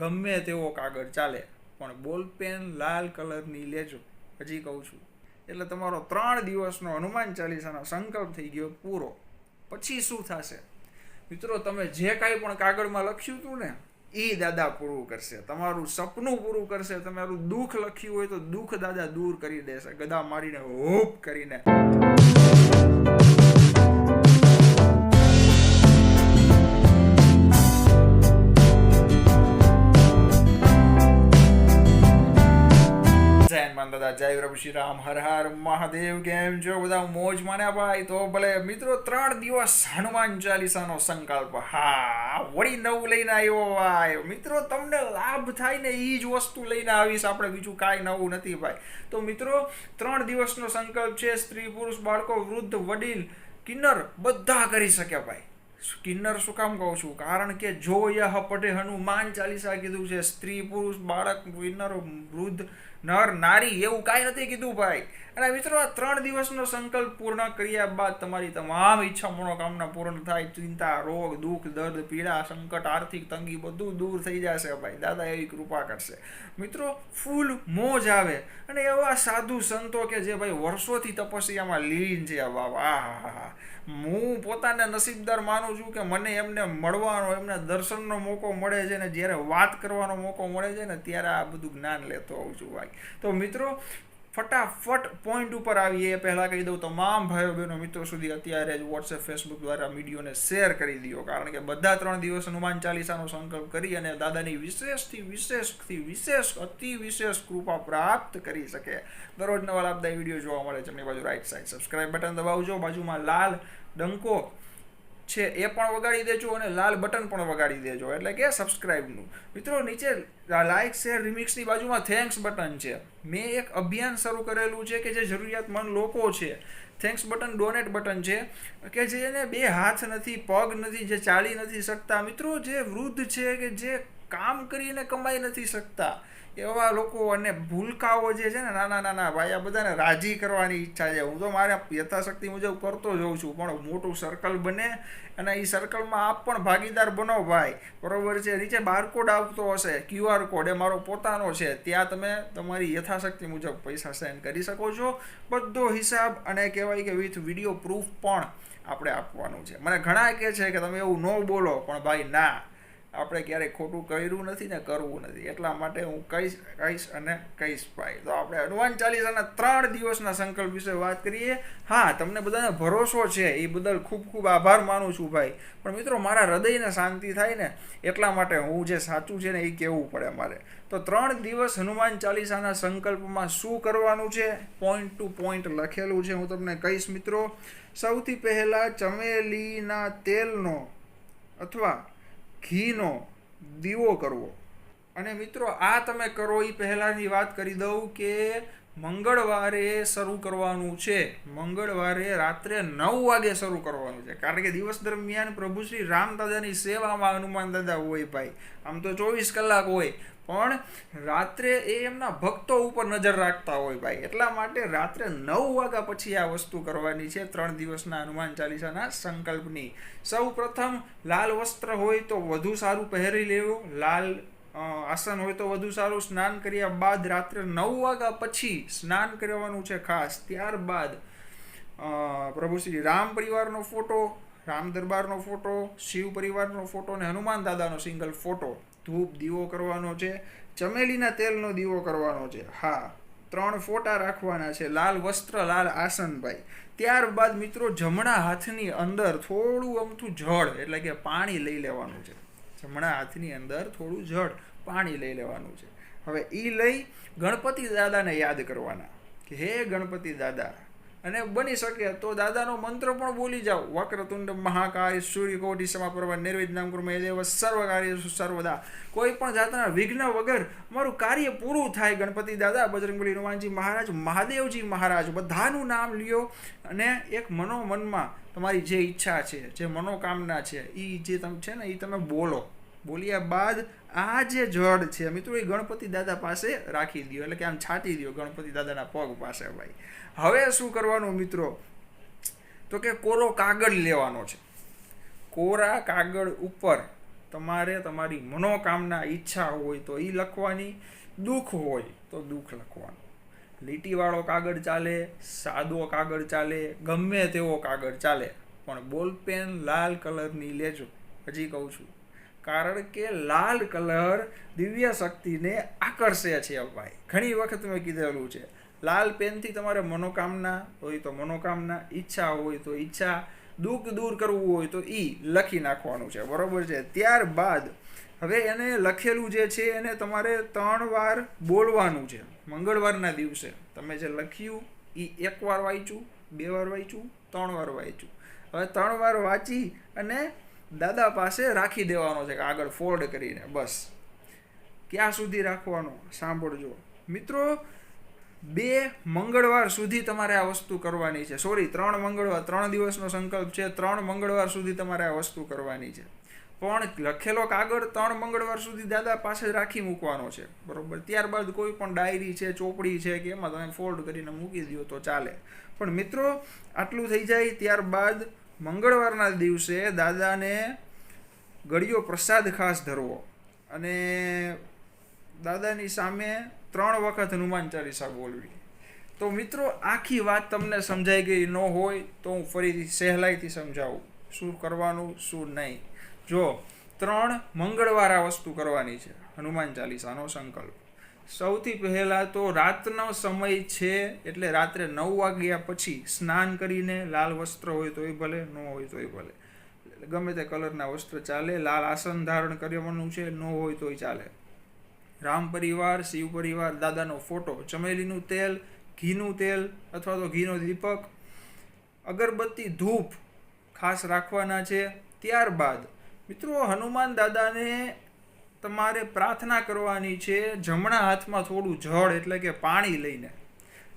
ગમે તેવો કાગળ ચાલે, પણ બોલપેન લાલ કલરની લેજો, હજી કહું છું. એટલે તમારો ત્રણ દિવસનો હનુમાન ચાલીસાનો સંકલ્પ થઈ ગયો પૂરો. પછી શું થશે? મિત્રો, તમે જે કાંઈ પણ કાગળમાં લખ્યું હતું ને, એ દાદા પૂરું કરશે. તમારું સપનું પૂરું કરશે. તમારું દુઃખ લખ્યું હોય તો દુઃખ દાદા દૂર કરી દેશે. ગદા મારીને હોપ કરીને. જય શ્રી રામ, હર હર મહાદેવ, કેમ છો? બધા મોજ માન્યા ભાઈ? તો ભલે મિત્રો, ત્રણ દિવસ હનુમાન ચાલીસાનો સંકલ્પ. હા, વળી નવું લઈને આવ્યો ભાઈ. મિત્રો, તમને લાભ થાય ને એ જ વસ્તુ લઈને આવીશ. આપણે બીજું કાંઈ નવું નથી ભાઈ. તો મિત્રો, ત્રણ દિવસનો સંકલ્પ છે, સ્ત્રી, પુરુષ, બાળકો, વૃદ્ધ, વડીલ, કિન્નર, બધા કરી શકે ભાઈ. કિન્નર શું કામ કહું છું? કારણ કે જો યહ પટે હનુમાન ચાલીસા કીધું છે. સ્ત્રી, પુરુષ, બાળક, કિન્નર, વૃદ્ધ નર, નારી એવું કાંઈ નથી કીધું ભાઈ. અને મિત્રો, આ ત્રણ દિવસનો સંકલ્પ પૂર્ણ કર્યા બાદ તમારી તમામ ઈચ્છા, મનોકામના પૂર્ણ થાય, ચિંતા, રોગ, દુઃખ, દર્દ, પીડા, સંકટ, આર્થિક તંગી બધું દૂર થઈ જશે ભાઈ. દાદા એવી કૃપા કરશે. મિત્રો, ફૂલ મોજ આવે. અને એવા સાધુ સંતો કે જે ભાઈ વર્ષોથી તપસ્યામાં લીન છે. બાબા આ હા હા પોતાને નસીબદાર માનું છું કે મને એમને મળવાનો, એમને દર્શનનો મોકો મળે છે ને જ્યારે વાત કરવાનો મોકો મળે છે ને ત્યારે આ બધું જ્ઞાન લેતો હોઉં છું ભાઈ. તો મિત્રો, ફટાફટ પોઈન્ટ ઉપર આવીએ. એ પહેલાં કહી દઉં, તમામ ભાઈઓ બહેનો, મિત્રો સુધી અત્યારે જ વોટ્સએપ ફેસબુક દ્વારા વિડીયોને શેર કરી દો કારણ કે બધા ત્રણ દિવસ હનુમાન ચાલીસાનો સંકલ્પ કરી અને દાદાની વિશેષથી વિશેષથી વિશેષ, અતિ વિશેષ કૃપા પ્રાપ્ત કરી શકે. દરરોજ નવા લાભદાયી વીડિયો જોવા મળે એમની બાજુ રાઈટ સાઈડ સબસ્ક્રાઇબ બટન દબાવજો. બાજુમાં લાલ ડંકો છે, એ પણ વગાડી દેજો અને લાલ બટન પણ વગાડી દેજો. એટલે કે સબસ્ક્રાઇબનું મિત્રો, નીચે લાઇક શેર રિમિક્સની બાજુમાં થેન્ક્સ બટન છે. મેં એક અભિયાન શરૂ કરેલું છે કે જે જરૂરિયાતમંદ લોકો છે થેન્ક્સ બટન ડોનેટ બટન છે, કે જેને બે હાથ નથી, પગ નથી, જે ચાલી નથી શકતા. મિત્રો, જે વૃદ્ધ છે કે જે કામ કરીને કમાઈ નથી શકતા એવા લોકો અને ભૂલકાઓ જે છે ને નાના નાના ભાઈ, આ બધાને રાજી કરવાની ઈચ્છા છે. હું તો મારા યથાશક્તિ મુજબ કરતો જઉં છું, પણ મોટું સર્કલ બને અને એ સર્કલમાં આપ પણ ભાગીદાર બનો ભાઈ. બરોબર છે? નીચે બારકોડ આવતો હશે ક્યુઆર કોડ એ મારો પોતાનો છે. ત્યાં તમે તમારી યથાશક્તિ મુજબ પૈસા સેન્ડ કરી શકો છો. બધો હિસાબ અને કહેવાય કે વિથ વીડિયો પ્રૂફ પણ આપણે આપવાનું છે. મને ઘણા કહે છે કે તમે એવું ન બોલો, પણ ભાઈ ના. આપણે ક્યારેય ખોટું કર્યું નથી ને કરવું નથી. એટલા માટે હું કહીશ કહીશ અને કહીશ ભાઈ. તો આપણે હનુમાન ચાલીસાના ત્રણ દિવસના સંકલ્પ વિશે વાત કરીએ. હા, તમને બધાને ભરોસો છે. એ બદલ ખૂબ ખૂબ આભાર માનું છું ભાઈ. પણ મિત્રો, મારા હૃદયને શાંતિ થાય ને, એટલા માટે હું જે સાચું છે ને એ કહેવું પડે મારે. તો ત્રણ દિવસ હનુમાન ચાલીસાના સંકલ્પમાં શું કરવાનું છે? પોઈન્ટ ટુ પોઈન્ટ લખેલું છે. હું તમને કહીશ મિત્રો, સૌથી પહેલાં ચમેલીના તેલનો અથવા ઘીનો દીવો કરવો. અને મિત્રો, આ તમે કરો એ પહેલાંની વાત કરી દઉં કે મંગળવારે શરૂ કરવાનું છે. મંગળવારે રાત્રે નવ વાગે શરૂ કરવાનું છે. કારણ કે દિવસ દરમિયાન પ્રભુ શ્રી રામ દાદાની સેવામાં હનુમાન દાદા હોય ભાઈ. આમ તો ચોવીસ કલાક હોય. પણ રાત્રે એ એમના ભક્તો ઉપર નજર રાખતા હોય ભાઈ. એટલા માટે રાત્રે નવ વાગ્યા પછી આ વસ્તુ કરવાની છે ત્રણ દિવસના હનુમાન ચાલીસાના સંકલ્પની. સૌ પ્રથમ લાલ વસ્ત્ર હોય તો વધુ સારું પહેરી લેવું. લાલ આસન હોય તો વધુ સારું. સ્નાન કર્યા બાદ રાત્રે નવ વાગ્યા પછી સ્નાન કરવાનું છે ખાસ. ત્યારબાદ પ્રભુ શ્રી રામ પરિવારનો ફોટો, રામ દરબારનો ફોટો, શિવ પરિવારનો ફોટો અને હનુમાન દાદાનો સિંગલ ફોટો. ધૂપ દીવો કરવાનો છે, ચમેલીના તેલનો દીવો કરવાનો છે. હા, ત્રણ ફોટા રાખવાના છે. લાલ વસ્ત્ર, લાલ આસન ભાઈ. ત્યારબાદ મિત્રો જમણા હાથની અંદર થોડું અમથું જળ, એટલે કે પાણી લઈ લેવાનું છે. જમણા હાથની અંદર થોડું જળ, પાણી લઈ લેવાનું છે. હવે એ લઈ ગણપતિ દાદાને યાદ કરવાના કે, હે ગણપતિ દાદા અને બની શકે તો દાદાનો મંત્ર પણ બોલી જાઓ. વક્રતુંડ મહાકાય સૂર્યકોટી સમાપર્વ નિર્વિઘ્નમ કુર્મે દેવ સર્વ કાર્ય સર્વદા. કોઈ પણ જાતના વિઘ્ન વગર મારું કાર્ય પૂરું થાય ગણપતિ દાદા બજરંગબલી હનુમાનજી મહારાજ, મહાદેવજી મહારાજ, બધાનું નામ લ્યો અને એક મનોમનમાં તમારી જે ઈચ્છા છે, જે મનોકામના છે એ જે તમે, છે ને એ તમે બોલો. બોલ્યા બાદ આ જે જળ છે, મિત્રો, એ ગણપતિ દાદા પાસે રાખી દો એટલે કે આમ છાંટી દો ગણપતિ દાદાના પગ પાસે ભાઈ. હવે શું કરવાનું, મિત્રો? તો કે કોરો કાગળ લેવાનો છે. કોરા કાગળ ઉપર તમારે તમારી મનોકામના ઈચ્છા હોય તો એ લખવાની, દુઃખ હોય તો દુઃખ લખવાનું. લીટીવાળો કાગળ ચાલે, સાદો કાગળ ચાલે, ગમે તેવો કાગળ ચાલે, પણ બોલપેન લાલ કલરની લેજો. હજી કહું છું. કારણ કે લાલ કલર દિવ્ય શક્તિને આકર્ષે છે ભાઈ ઘણી વખત મેં કીધેલું છે, લાલ પેનથી તમારે મનોકામના હોય તો મનોકામના, ઈચ્છા હોય તો ઈચ્છા, દુઃખ દૂર કરવું હોય તો એ લખી નાખવાનું છે, બરાબર છે? ત્યારબાદ હવે એને લખેલું જે છે એને તમારે ત્રણ વાર બોલવાનું છે. મંગળવારના દિવસે તમે જે લખ્યું એ એક વાર વાંચ્યું, બે વાર વાંચ્યું, ત્રણ વાર વાંચ્યું. હવે ત્રણ વાર વાંચી અને દાદા પાસે રાખી દેવાનો છે આગળ ફોલ્ડ કરીને, બસ. ક્યાં સુધી રાખવાનો? સાંભળજો. મિત્રો, બે મંગળવાર સુધી તમારે આ વસ્તુ કરવાની છે. સોરી ત્રણ મંગળવાર, ત્રણ દિવસનો સંકલ્પ છે, ત્રણ મંગળવાર સુધી તમારે આ વસ્તુ કરવાની છે. પણ લખેલો કાગળ ત્રણ મંગળવાર સુધી દાદા પાસે રાખી મૂકવાનો છે. બરોબર? ત્યારબાદ કોઈ પણ ડાયરી છે, ચોપડી છે કે એમાં તમે ફોલ્ડ કરીને મૂકી દો તો ચાલે. પણ મિત્રો, આટલું થઈ જાય ત્યારબાદ મંગળવારના દિવસે દાદાને ગળિયો પ્રસાદ ખાસ ધરવો. અને દાદાની સામે ત્રણ વખત હનુમાન ચાલીસા બોલવી. તો મિત્રો, આખી વાત તમને સમજાઈ ગઈ ન હોય તો હું ફરીથી સહેલાઈથી સમજાવું. શું કરવાનું, શું નહીં. જો, ત્રણ મંગળવાર આ વસ્તુ કરવાની છે. હનુમાન ચાલીસાનો સંકલ્પ. સૌથી પહેલાં તો રાતનો સમય છે એટલે રાત્રે નવ વાગ્યા પછી સ્નાન કરીને લાલ વસ્ત્ર હોય તોય ભલે, ન હોય તોય ભલે. ગમે તે કલરના વસ્ત્ર ચાલે, લાલ આસન ધારણ કરવાનું છે, ન હોય તોય ચાલે. રામ પરિવાર, શિવ પરિવાર, દાદાનો ફોટો, ચમેલીનું તેલ, ઘીનું તેલ અથવા તો ઘીનો દીપક, અગરબત્તી, ધૂપ ખાસ રાખવાના છે. ત્યારબાદ મિત્રો, હનુમાન દાદાને તમારે પ્રાર્થના કરવાની છે, જમણા હાથમાં થોડું જળ એટલે કે પાણી લઈને.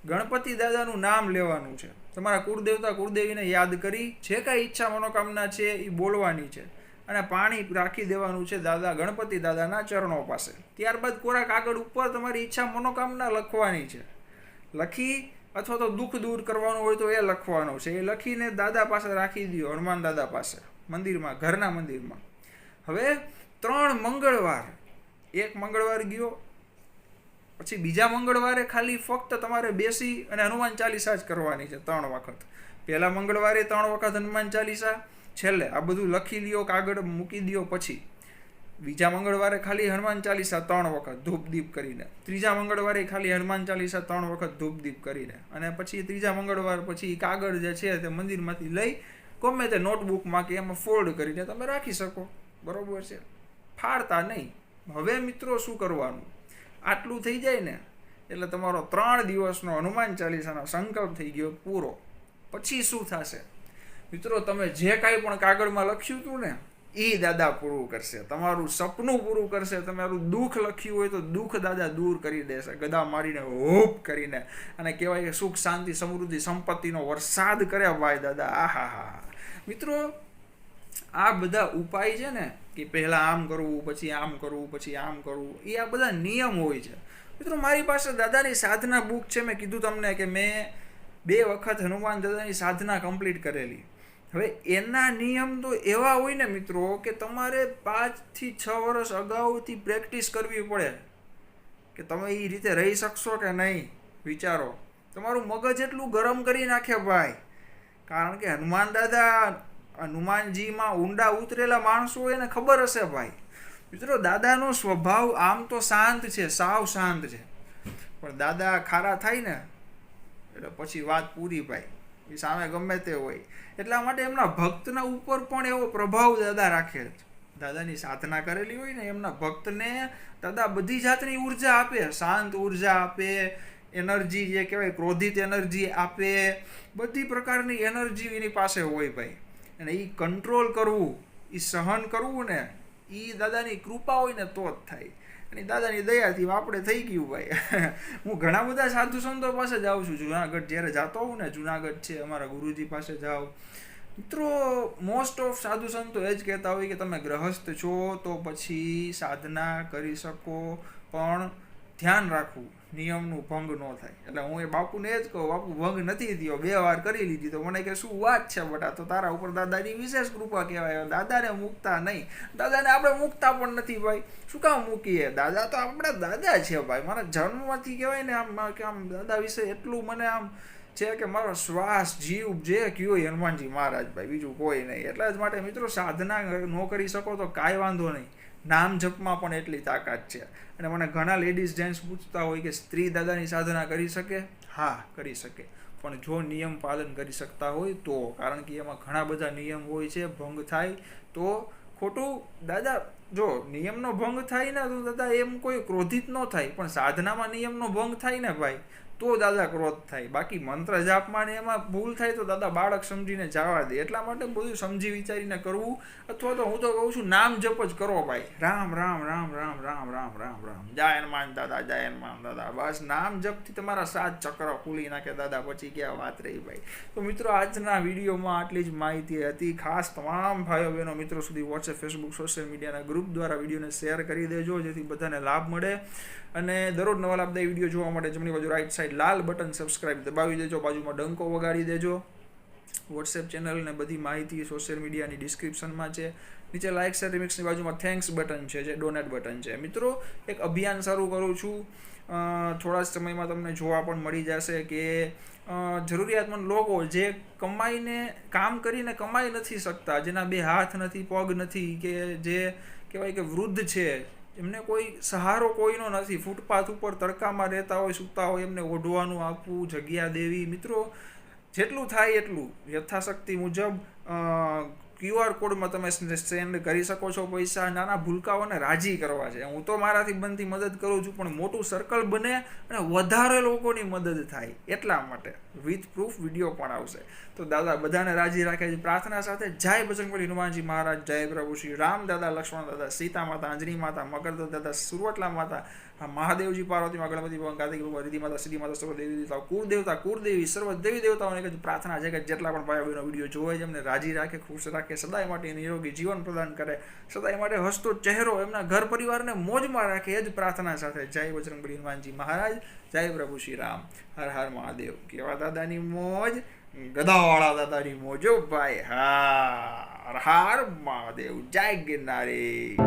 ગણપતિ દાદાનું નામ લેવાનું છે. તમારા કુળદેવતા કુળદેવીને યાદ કરી, જે કાંઈ ઈચ્છા મનોકામના છે એ બોલવાની છે અને પાણી રાખી દેવાનું છે દાદા ગણપતિ દાદાના ચરણો પાસે. ત્યારબાદ કોરા કાગળ ઉપર તમારી ઈચ્છા મનોકામના લખવાની છે. લખી અથવા તો દુઃખ દૂર કરવાનું હોય તો એ લખવાનું છે. એ લખીને દાદા પાસે રાખી દો હનુમાન દાદા પાસે, મંદિરમાં, ઘરના મંદિરમાં. હવે ત્રણ મંગળવાર. એક મંગળવાર ગયો, પછી બીજા મંગળવારે ખાલી ફક્ત તમારે બેસી અને હનુમાન ચાલીસા જ કરવાની છે ત્રણ વખત. પહેલા મંગળવારે ત્રણ વખત હનુમાન ચાલીસા, છેલ્લે આ બધું લખી લ્યો, કાગળ મૂકી દો પછી બીજા મંગળવારે ખાલી હનુમાન ચાલીસા ત્રણ વખત ધૂપ દીપ કરીને. ત્રીજા મંગળવારે ખાલી હનુમાન ચાલીસા ત્રણ વખત ધૂપ દીપ કરીને. અને પછી ત્રીજા મંગળવાર પછી કાગળ જે છે તે મંદિરમાંથી લઈ ગમે તે નોટબુકમાં કે એમાં ફોલ્ડ કરીને તમે રાખી શકો. બરોબર છે. ફાડતા નહીં. હવે મિત્રો શું કરવાનું? આટલું થઈ જાય ને, એટલે તમારો ત્રણ દિવસનો હનુમાન ચાલીસાનો સંકલ્પ થઈ ગયો પૂરો. પછી શું થશે? મિત્રો, તમે જે કાંઈ પણ કાગળમાં લખ્યું હતું ને, એ દાદા પૂરું કરશે. તમારું સપનું પૂરું કરશે. તમારું દુઃખ લખ્યું હોય તો દુઃખ દાદા દૂર કરી દેશે. ગદા મારીને હોપ કરીને. અને કહેવાય કે સુખ, શાંતિ, સમૃદ્ધિ, સંપત્તિનો વરસાદ કર્યા ભાઈ દાદા. આહા હા મિત્રો આ બધા ઉપાય છે ને કે પહેલાં આમ કરવું, પછી આમ કરવું, પછી આમ કરવું, એ આ બધા નિયમ હોય છે. મિત્રો, મારી પાસે દાદાની સાધના બુક છે. મેં કીધું તમને કે મેં બે વખત હનુમાન દાદાની સાધના કમ્પ્લીટ કરેલી. હવે એના નિયમ તો એવા હોય ને મિત્રો કે તમારે પાંચથી છ વર્ષ અગાઉથી પ્રેક્ટિસ કરવી પડે. કે તમે એ રીતે રહી શકશો કે નહીં, વિચારો. તમારું મગજ એટલું ગરમ કરી નાખે ભાઈ. કારણ કે હનુમાન દાદા હનુમાનજીમાં ઊંડા ઉતરેલા માણસો એને ખબર હશે ભાઈ. મિત્રો, દાદાનો સ્વભાવ આમ તો શાંત છે, સાવ શાંત છે. પણ દાદા ખારા થાય ને, એટલે પછી વાત પૂરી ભાઈ. એ સામે ગમે તે હોય. એટલા માટે એમના ભક્તના ઉપર પણ એવો પ્રભાવ દાદા રાખે દાદાની સાધના કરેલી હોય ને, એમના ભક્તને દાદા બધી જાતની ઊર્જા આપે. શાંત ઊર્જા આપે, એનર્જી જે કહેવાય, ક્રોધિત એનર્જી આપે. બધી પ્રકારની એનર્જી એની પાસે હોય ભાઈ. અને એ કંટ્રોલ કરવું એ સહન કરવું ને એ દાદાની કૃપા હોય ને તો જ થાય. અને દાદાની દયાથી આપણે થઈ ગયું ભાઈ. હું ઘણા બધા સાધુ સંતો પાસે જાઉં છું. જુનાગઢ જ્યારે જતો હોઉં ને, જુનાગઢ છે અમારા ગુરુજી પાસે જાઓ મિત્રો મોસ્ટ ઓફ સાધુ સંતો એ જ કહેતા હોય કે તમે ગ્રહસ્થ છો તો પછી સાધના કરી શકો. પણ ધ્યાન રાખવું, નિયમનું ભંગ ન થાય. એટલે હું એ બાપુને જ કહું, બાપુ, ભંગ નથી થયો, બે વાર કરી લીધી તો. મને કે શું વાત છે બટા? તો તારા ઉપર દાદાની વિશેષ કૃપા કહેવાય. દાદાને મૂકતા નહીં. દાદાને આપણે મૂકતા પણ નથી ભાઈ. શું કામ મૂકીએ? દાદા તો આપણા દાદા છે ભાઈ. મારા જન્મમાંથી કહેવાય ને આમ, કે આમ દાદા વિશે એટલું મને આમ છે કે મારો શ્વાસ, જીવ જે કયો હનુમાનજી મહારાજ ભાઈ. બીજું કોઈ નહીં. એટલા જ માટે મિત્રો, સાધના ન કરી શકો તો કાંઈ વાંધો નહીં. નામ જપમાં પણ એટલી તાકાત છે. અને મને ઘણા લેડીઝ જેન્ટ્સ પૂછતા હોય કે સ્ત્રી દાદાની સાધના કરી શકે? હા. કરી શકે. પણ જો નિયમ પાલન કરી શકતા હોય તો કારણ કે એમાં ઘણા બધા નિયમ હોય છે ભંગ થાય તો ખોટું દાદા જો નિયમનો ભંગ થાય ને તો દાદા એમ કોઈ ક્રોધિત ન થાય, પણ સાધનામાં નિયમનો ભંગ થાય ને ભાઈ, તો દાદા ક્રોધ થાય. બાકી મંત્ર જાપમાં ને એમાં ભૂલ થાય તો દાદા બાળક સમજીને જવા દે. એટલા માટે બધું સમજી વિચારીને કરવું, અથવા તો હું તો કહું છું, નામ જપ જ કરો ભાઈ. રામ રામ રામ રામ રામ રામ રામ રામ. જય માન દાદા, જય માન દાદા. બસ નામ જપથી તમારા સાત ચક્ર ખુલી નાખે દાદા, પછી ક્યાં વાત રહી ભાઈ. તો મિત્રો આજના વિડીયોમાં આટલી જ માહિતી હતી. ખાસ તમામ ભાઈઓ બહેનો મિત્રો સુધી વોટ્સએપ ફેસબુક સોશિયલ મીડિયાના ગ્રુપ દ્વારા વિડીયોને શેર કરી દેજો, જેથી બધાને લાભ મળે. અને દરરોજ નવા લાભદાયી વીડિયો જોવા માટે જમણી બાજુ રાઈટ સાઈડ લાલ બટન સબસ્ક્રાઇબ દબાવી દેજો, બાજુમાં ડંકો વગાડી દેજો. વોટ્સએપ ચેનલ ને બધી માહિતી સોશિયલ મીડિયાની ડિસ્ક્રિપ્શનમાં છે. નીચે લાઇક શેર રિમિક્સની બાજુમાં થેન્ક્સ બટન છે, જે ડોનેટ બટન છે. મિત્રો, એક અભિયાન શરૂ કરું છું. થોડા જ સમયમાં તમને જોવા પણ મળી જશે કે જરૂરિયાતમંદ લોકો જે કમાઈને, કામ કરીને કમાઈ નથી શકતા, જેના બે હાથ નથી, પગ નથી, કે જે કહેવાય કે વૃદ્ધ છે, એમને કોઈ સહારો કોઈનો નથી. ફૂટપાથ ઉપર તડકામાં રહેતા હોય, સૂતા હોય, એમને ઓઢવાનું આપવું, જગ્યા દેવી. મિત્રો, જેટલું થાય એટલું. યથાશક્તિ મુજબ ક્યુઆર કોડમાં તમે સેન્ડ કરી શકો છો પૈસા. નાના ભૂલકાઓને રાજી કરવા છે. હું તો મારાથી બનતી મદદ કરું છું, પણ મોટું સર્કલ બને અને વધારે લોકોની મદદ થાય એટલા માટે. વિથ પ્રૂફ વીડિયો પણ આવશે. તો દાદા બધાને રાજી રાખે છે. પ્રાર્થના સાથે જય બજરંગબલી હનુમાનજી મહારાજ, જય પ્રભુ શ્રી રામ દાદા, લક્ષ્મણ દાદા, સીતા માતા, અંજની માતા મકરદ દાદા સુરવટલા માતા મહાદેવજી, પાર્વતી માં ગણપતિ ભગવાન કાર્તિક ભગવાન રીધિ માતા શ્રી માતા, સર્વ દેવી દેવતા કુળ દેવતા કુળ દેવી સર્વ દેવી દેવતાઓને પ્રાર્થના છે કે જેટલા પણ ભાઈ બહેનો વીડિયો જોવે છે, એમને રાજી રાખે, ખુશ રાખે. સદાય માટે નિરોગી જીવન પ્રદાન કરે, સદાય માટે હસતો ચહેરો એમના ઘર પરિવારને મોજમાં રાખે એ જ પ્રાર્થના સાથે જય બજરંગબલી હનુમાનજી મહારાજ, જય પ્રભુ શ્રી રામ. હર હર મહાદેવ. કેવા દાદાની મોજ? ગદાવાળા દાદાની મોજો. ભાઈ હા હર હર મહાદેવ. જય ગિરનારી.